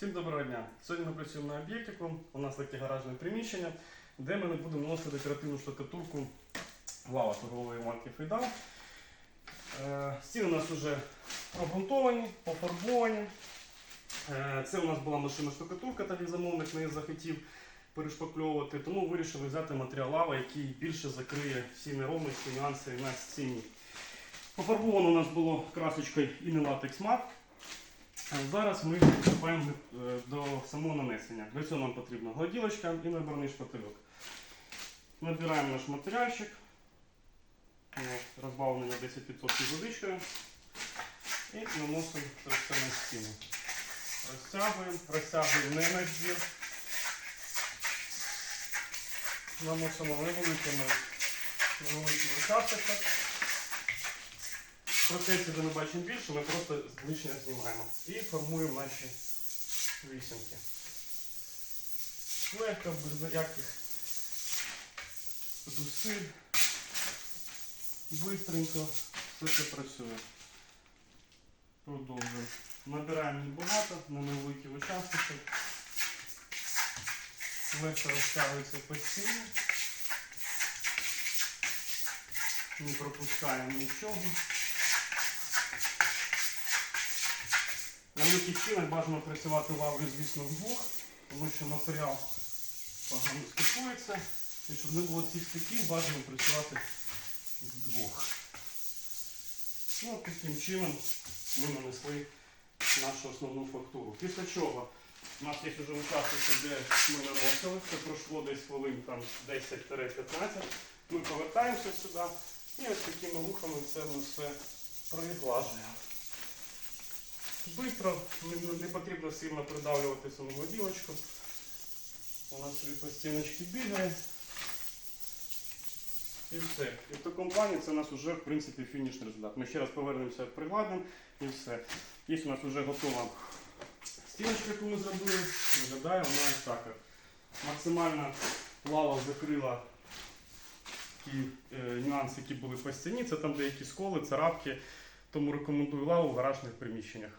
Всім доброго дня! Сьогодні ми працюємо на об'єктику. У нас таке гаражне приміщення, де ми будемо наносити декоративну штукатурку лава торгової марки Фейдал. Е, Стіни у нас вже обґрунтовані, пофарбовані. Е, Це у нас була машина штукатурка, так як замовник не захотів перешпакльовувати, тому вирішили взяти матеріал лава, який більше закриє всі неровності, нюанси на стіні. Пофарбовано у нас було красочкою Inelatex Matte. А Зараз ми приступаємо е, до самого нанесення. Для цього нам потрібна гладілочка і наборний шпательок. Набираємо наш матеріальчик, От, розбавлений на 10% водичкою. І наносимо все на стіну. Розтягуємо, розтягуємо не на двір. Наносимо невеликими невеликими участочками. Де ми бачимо більше, ми просто лишнє знімаємо і формуємо наші вісімки. Легко, без ніяких зусиль, бистренько все це працює. Продовжуємо. Набираємо небагато, на невеликий участочок. Легко розтягується по стіні. Не пропускаємо нічого. На великих стінах бажано працювати лавою, звісно, вдвох, тому що матеріал погано стикується. І щоб не було цих стиків, бажано працювати вдвох. Ну, таким чином ми нанесли нашу основну фактуру. Після чого у нас є вже участок, де ми наносили, це пройшло десь хвилин там 10-15. Ми повертаємося сюди і ось такими рухами це ми все проглажуємо. Бистро, не, не потрібно сильно придавлювати саму гладілочку. Вона собі по стіночці бігає. І все. І в такому плані це у нас вже в принципі фінішний результат. Ми ще раз повернемося пригладимо і все. Є у нас вже готова стіночка, яку ми зробили. Виглядає вона ось так. Максимально лава закрила ті е, нюанси, які були по стіні. Це там деякі сколи, царапки. Тому рекомендую лаву в гаражних приміщеннях.